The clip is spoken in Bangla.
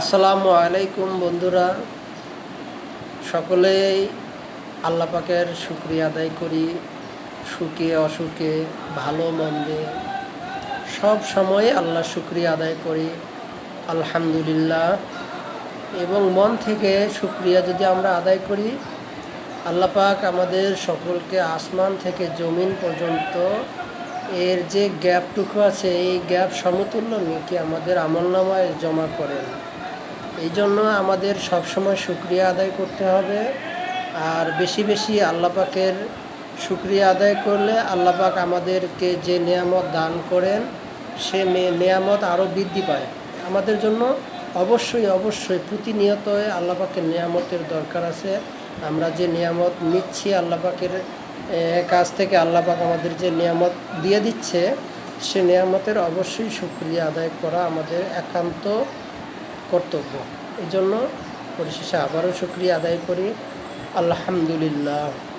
আসসালামু আলাইকুম বন্ধুরা। সকলেই আল্লাহ পাকের শুক্রিয়া আদায় করি। সুখে, অসুখে, ভালো, মন্দে সব সময় আল্লাহ শুক্রিয়া আদায় করি। আলহামদুলিল্লাহ। এবং মন থেকে শুক্রিয়া যদি আমরা আদায় করি, আল্লাহ পাক আমাদের সকলকে আসমান থেকে জমিন পর্যন্ত এর যে গ্যাপটুকু আছে, এই গ্যাপ সমতুল্য নিয়ে কি আমাদের আমল নামায় জমা করেন। এই জন্য আমাদের সবসময় শুক্রিয়া আদায় করতে হবে। আর বেশি বেশি আল্লাহ পাকের শুক্রিয়া আদায় করলে আল্লাহ পাক আমাদেরকে যে নিয়ামত দান করেন সে নিয়ামত আরও বৃদ্ধি পায়। আমাদের জন্য অবশ্যই অবশ্যই প্রতিনিয়ত আল্লাহ পাকের নিয়ামতের দরকার আছে। আমরা যে নিয়ামত নিচ্ছি আল্লাহ পাকের এ, কাছ থেকে আল্লাহ পাক আমাদের যে নিয়ামত দিয়ে দিচ্ছে সে নিয়ামতের অবশ্যই শুক্রিয়া আদায় করা আমাদের একান্ত কর্তব্য। এই জন্য পরিশেষে আবারও শুক্রিয়া আদায় করি। আলহামদুলিল্লাহ।